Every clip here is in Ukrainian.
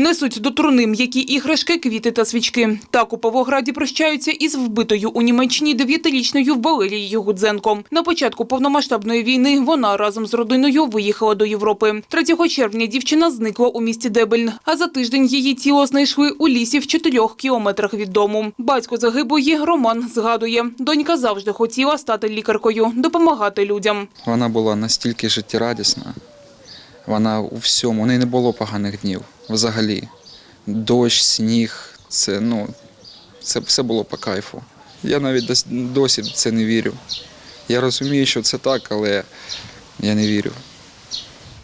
Несуть до труни м'які іграшки, квіти та свічки. Так у Павлограді прощаються із вбитою у Німеччині дев'ятирічною Валерією Гудзенко. На початку повномасштабної війни вона разом з родиною виїхала до Європи. 3 червня дівчина зникла у місті Дебельн, а за тиждень її тіло знайшли у лісі в чотирьох кілометрах від дому. Батько загиблої Роман згадує, донька завжди хотіла стати лікаркою, допомагати людям. Вона була настільки життєрадісна. Вона у всьому, у неї не було поганих днів взагалі. Дощ, сніг, це, ну, це все було по кайфу. Я навіть дос- досі в це не вірю. Я розумію, що це так, але я не вірю.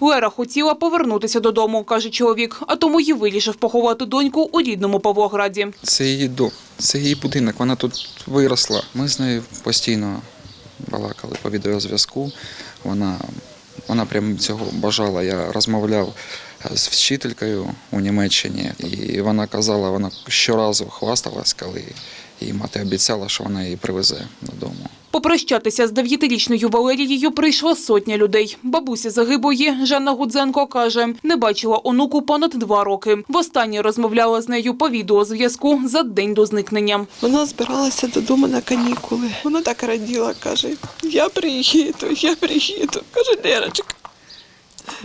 Лера хотіла повернутися додому, каже чоловік, а тому й вирішив поховати доньку у рідному Павлограді. Це її дом, це її будинок, вона тут виросла. Ми з нею постійно балакали по відеозв'язку. Вона, вона прям цього бажала. Я розмовляв з вчителькою у Німеччині, і вона казала, вона щоразу хвасталась, коли її мати обіцяла, що вона її привезе додому. Попрощатися з дев'ятирічною Валерією прийшла сотня людей. Бабуся загиблої Жанна Гудзенко каже, не бачила онуку понад два роки. Востаннє розмовляла з нею по відеозв'язку за день до зникнення. Вона збиралася додому на канікули. Вона так раділа, каже: Я приїду, я приїду. Каже, Лерочка,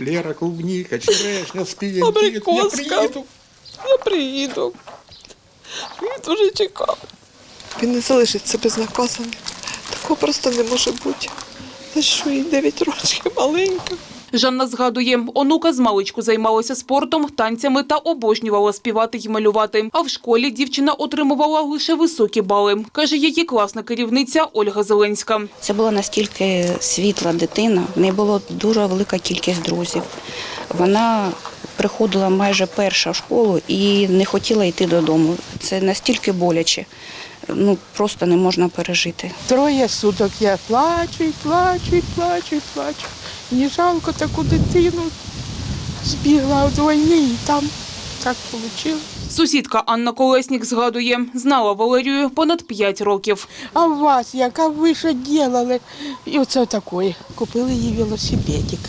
Лера, клубника, черешня, спіє. Абрикоска. Я приїду. я приїду. Він дуже чекав. Він не залишиться безнаказаним. Такого просто не може бути. За що їй 9 років маленька. Жанна згадує, онука з маличку займалася спортом, танцями та обожнювала співати й малювати. А в школі дівчина отримувала лише високі бали, каже її класна керівниця Ольга Зеленська. Це була настільки світла дитина, в неї була дуже велика кількість друзів. Вона приходила майже перша в школу і не хотіла йти додому. Це настільки боляче, ну просто не можна пережити. Троє суток я плачу, і плачу, і плачу, і плачу. Мені жалко таку дитину. Збігла від війни і там так вийшло. Сусідка Анна Колеснік згадує, знала Валерію понад 5 років. А у вас, яка ви що робили? І оце таке. Купили їй велосипедик.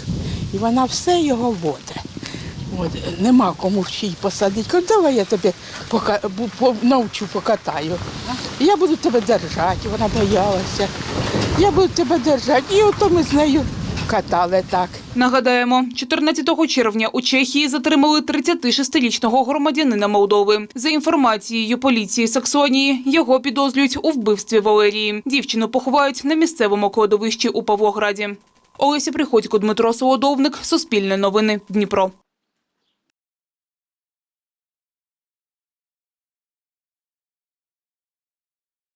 І вона все його водить. От, нема кому ще й посадити. Кажу, давай я тебе пока, по, навчу, покатаю. Я буду тебе держати. Вона боялася. Я буду тебе держати. І ото ми з нею катали так. Нагадаємо, 14 червня у Чехії затримали 36-річного громадянина Молдови. За інформацією поліції Саксонії, його підозрюють у вбивстві Валерії. Дівчину поховають на місцевому кладовищі у Павлограді. Олеся Приходько, Дмитро Солодовник, Суспільне новини, Дніпро.